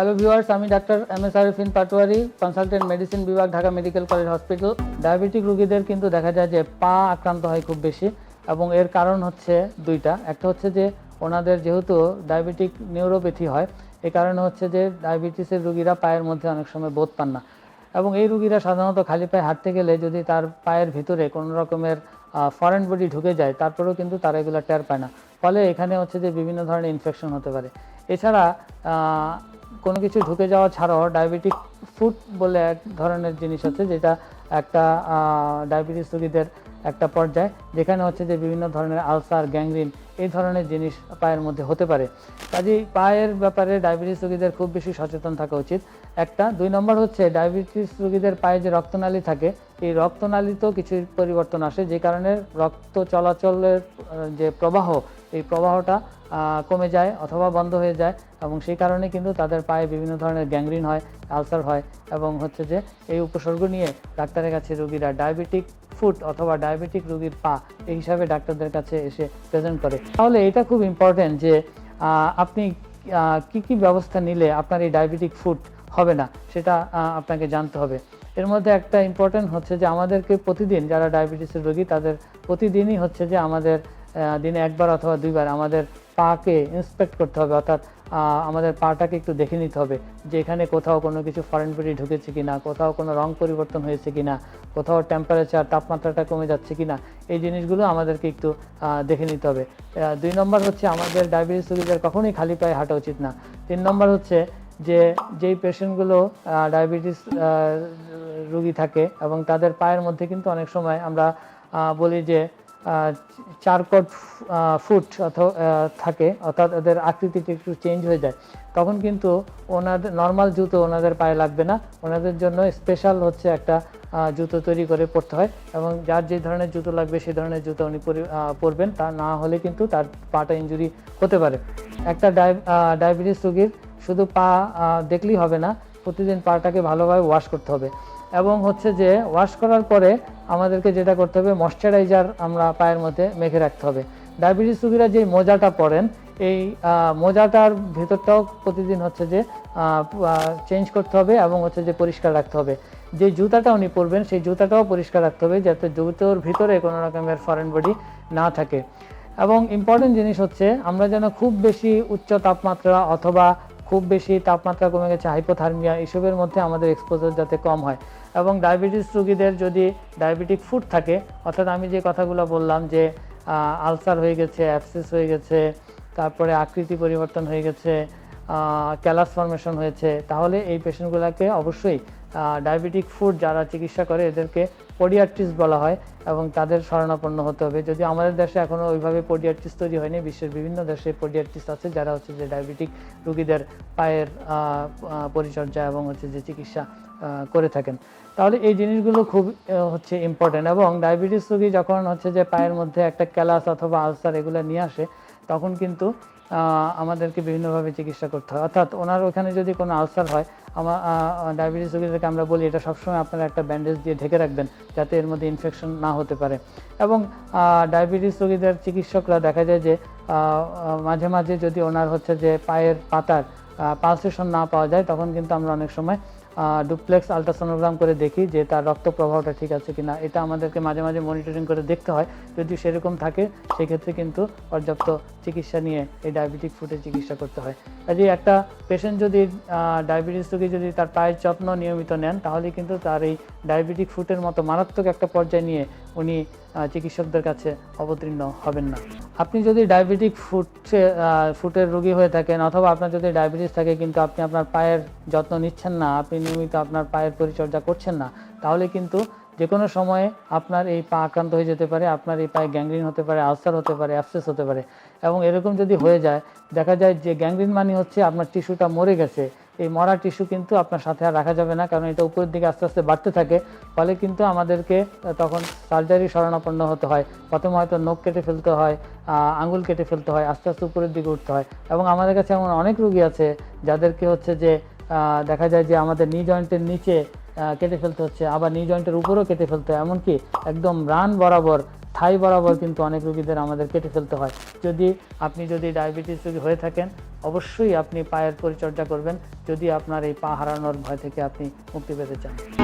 Hello viewers আমি doctor M S Arifin Patowari consultant medicine বিভাগ, Dhaka medical college hospital diabetic রোগীদের কিন্তু দেখা যায় যে পা আক্রান্ত হয় খুব বেশি এবং এর কারণ হচ্ছে দুইটা। একটা হচ্ছে যে ওনাদের যেহেতু ডায়াবেটিক নিউরোপ্যাথি হয়, এ কারণে হচ্ছে যে ডায়াবেটিসের রোগীরা পায়ের মধ্যে অনেক সময় বোধ পান না। এবং এই রুগীরা সাধারণত খালি পায়ে হাঁটতে গেলে যদি তার পায়ের ভিতরে কোনো রকমের ফরেন বডি ঢুকে যায়, তারপরেও কিন্তু তারা এগুলো টের পায় না। ফলে এখানে হচ্ছে যে বিভিন্ন ধরনের ইনফেকশন হতে পারে। এছাড়া কোনো কিছু ঢুকে যাওয়া ছাড়াও ডায়াবেটিক ফুড বলে এক ধরনের জিনিস আছে, যেটা একটা ডায়াবেটিস রোগীদের একটা পর্যায়, যেখানে হচ্ছে যে বিভিন্ন ধরনের আলসার গ্যাংগ্রিন এই ধরনের জিনিস পায়ের মধ্যে হতে পারে। কাজেই পায়ের ব্যাপারে ডায়াবেটিস রোগীদের খুব বেশি সচেতন থাকা উচিত। একটা। দুই নম্বর হচ্ছে, ডায়াবেটিস রোগীদের পায়ে যে রক্তনালী থাকে, এই রক্তনালীতেও কিছু পরিবর্তন আসে, যে কারণে রক্ত চলাচলের যে প্রবাহ, এই প্রবাহটা কমে যায় অথবা বন্ধ হয়ে যায় এবং সেই কারণে কিন্তু তাদের পায়ে বিভিন্ন ধরনের গ্যাংগ্রিন হয়, আলসার হয় এবং হচ্ছে যে এই উপসর্গ নিয়ে ডাক্তারের কাছে রোগীরা ডায়াবেটিক ফুট অথবা ডায়াবেটিক রোগীর পা এই হিসাবে ডাক্তারদের কাছে এসে প্রেজেন্ট করে। তাহলে এটা খুব ইম্পর্টেন্ট যে আপনি কি কি ব্যবস্থা নিলে আপনার এই ডায়াবেটিক ফুট হবে না, সেটা আপনাকে জানতে হবে। এর মধ্যে একটা ইম্পর্টেন্ট হচ্ছে যে, আমাদেরকে প্রতিদিন যারা ডায়াবেটিসের রোগী, তাদের প্রতিদিনই হচ্ছে যে, আমাদের দিনে একবার অথবা দুইবার আমাদের পাকে ইন্সপেক্ট করতে হবে, অর্থাৎ আমাদের পাটাকে একটু দেখে নিতে হবে যে এখানে কোথাও কোনো কিছু ফরেন বডি ঢুকেছে কিনা, কোথাও কোনো রং পরিবর্তন হয়েছে কিনা, কোথাও টেম্পারেচার তাপমাত্রাটা কমে যাচ্ছে কিনা, এই জিনিসগুলো আমাদেরকে একটু দেখে নিতে হবে। দুই নম্বর হচ্ছে আমাদের ডায়াবেটিস রোগীদের কখনোই খালি পায়ে হাঁটা উচিত না। তিন নম্বর হচ্ছে যে, যেই পেশেন্টগুলো ডায়াবেটিস রুগী থাকে এবং তাদের পায়ের মধ্যে কিন্তু অনেক সময় আমরা বলি যে চার কট ফুট অথবা থাকে, অর্থাৎ ওদের আকৃতিটা একটু চেঞ্জ হয়ে যায়। তখন কিন্তু ওনাদের নর্মাল জুতো ওনাদের পায়ে লাগবে না। ওনাদের জন্য স্পেশাল হচ্ছে একটা জুতো তৈরি করে পড়তে হয় এবং যার যে ধরনের জুতো লাগবে সেই ধরনের জুতো উনি পরবেন। তা না হলে কিন্তু তার পাটা ইনজুরি হতে পারে। একটা ডায়াবেটিস রোগীর শুধু পা দেখলেই হবে না, প্রতিদিন পাটাকে ভালোভাবে ওয়াশ করতে হবে। এবং হচ্ছে যে ওয়াশ করার পরে আমাদেরকে যেটা করতে হবে ময়শ্চারাইজার আমরা পায়ের মধ্যে মেখে রাখতে হবে। ডায়াবেটিস রোগীরা যে মোজাটা পরেন, এই মোজাটার ভেতরটাও প্রতিদিন হচ্ছে যে চেঞ্জ করতে হবে এবং হচ্ছে যে পরিষ্কার রাখতে হবে। যে জুতাটা উনি পরবেন, সেই জুতাটাও পরিষ্কার রাখতে হবে যাতে জুতোর ভিতরে কোনো রকমের ফরেন বডি না থাকে। এবং ইম্পর্টেন্ট জিনিস হচ্ছে, আমরা যেন খুব বেশি উচ্চ তাপমাত্রা অথবা খুব বেশি তাপমাত্রা কমে গেছে হাইপোথার্মিয়া এসবের মধ্যে আমাদের এক্সপোজার যাতে কম হয়। এবং ডায়াবেটিস রোগীদের যদি ডায়াবেটিক ফুড থাকে, অর্থাৎ আমি যে কথাগুলো বললাম যে আলসার হয়ে গেছে অ্যাপসিস হয়ে গেছে, তারপরে আকৃতি পরিবর্তন হয়ে গেছে ক্যালাস ফর্মেশন হয়েছে, তাহলে এই পেশেন্টগুলোকে অবশ্যই ডায়াবেটিক ফুড যারা চিকিৎসা করে এদেরকে পোডিয়াট্রিস বলা হয় এবং তাদের শরণাপন্ন হতে হবে। যদি আমাদের দেশে এখনও ওইভাবে পোডিয়াট্রিস তৈরি হয়নি, বিশ্বের বিভিন্ন দেশে পোডিয়াট্রিস আছে যারা হচ্ছে যে ডায়াবেটিক রুগীদের পায়ের পরিচর্যা এবং হচ্ছে যে চিকিৎসা করে থাকেন। তাহলে এই জিনিসগুলো খুব হচ্ছে ইম্পর্টেন্ট এবং ডায়াবেটিস রোগী যখন হচ্ছে যে পায়ের মধ্যে একটা ক্যালাস অথবা আলসার এগুলো নিয়ে আসে, তখন কিন্তু আমাদেরকে বিভিন্নভাবে চিকিৎসা করতে হয়। অর্থাৎ ওনার ওখানে যদি কোনো আলসার হয় আমার ডায়াবেটিস রোগীদেরকে আমরা বলি, এটা সবসময় আপনারা একটা ব্যান্ডেজ দিয়ে ঢেকে রাখবেন, যাতে এর মধ্যে ইনফেকশন না হতে পারে। এবং ডায়াবেটিস রোগীদের চিকিৎসকরা দেখা যায় যে মাঝে মাঝে যদি ওনার হচ্ছে যে পায়ের পাতার পালসেশন না পাওয়া যায়, তখন কিন্তু আমরা অনেক সময় ডুপ্লেক্স আলট্রাসোনোগ্রাম করে দেখি যে তার রক্ত প্রবাহটা ঠিক আছে কিনা। এটা আমাদেরকে মাঝে মাঝে মনিটরিং করে দেখতে হয়। যদি সেরকম থাকে, সেক্ষেত্রে কিন্তু পর্যাপ্ত চিকিৎসা নিয়ে এই ডায়াবেটিক ফুটের চিকিৎসা করতে হয়। কাজে একটা পেশেন্ট যদি ডায়াবেটিস রোগী যদি তার পায়ের যত্ন নিয়মিত নেন, তাহলে কিন্তু তার এই ডায়াবেটিক ফুটের মতো মারাত্মক একটা পর্যায়ে নিয়ে উনি চিকিৎসকদের কাছে অবতীর্ণ হবেন না। আপনি যদি ডায়াবেটিক ফুটে ফুটের রোগী হয়ে থাকেন অথবা আপনার যদি ডায়াবেটিস থাকে কিন্তু আপনি আপনার পায়ের যত্ন নিচ্ছেন না, আপনি নিয়মিত আপনার পায়ের পরিচর্যা করছেন না, তাহলে কিন্তু যে কোনো সময়ে আপনার এই পা আক্রান্ত হয়ে যেতে পারে, আপনার এই পায়ে গ্যাংগ্রিন হতে পারে আলসার হতে পারে অ্যাপসেস হতে পারে এবং এরকম যদি হয়ে যায়, দেখা যায় যে গ্যাংগ্রিন মানে হচ্ছে আপনার টিস্যুটা মরে গেছে এই মরা টিস্যু কিন্তু আপনার সাথে আর রাখা যাবে না, কারণ এটা উপরের দিকে আস্তে আস্তে বাড়তে থাকে। ফলে কিন্তু আমাদেরকে তখন সার্জারি শরণাপন্ন হতে হয়। প্রথমে হয়তো নখ কেটে ফেলতে হয় আঙুল কেটে ফেলতে হয়, আস্তে আস্তে উপরের দিকে উঠতে হয়। এবং আমাদের কাছে এমন অনেক রুগী আছে, যাদেরকে হচ্ছে যে দেখা যায় যে আমাদের নি জয়েন্টের নিচে কেটে ফেলতে হচ্ছে, আবার নি জয়েন্টের উপরেও কেটে ফেলতে হয়। এমনকি একদম রান বরাবর থাই বরাবর কিন্তু অনেক রুগীদের আমাদের কেটে ফেলতে হয়। যদি আপনি যদি ডায়াবেটিস রোগী হয়ে থাকেন, অবশ্যই আপনি পায়ের পরিচর্যা করবেন। যদি আপনার এই পা হারানোর ভয় থেকে আপনি মুক্তি পেতে চান।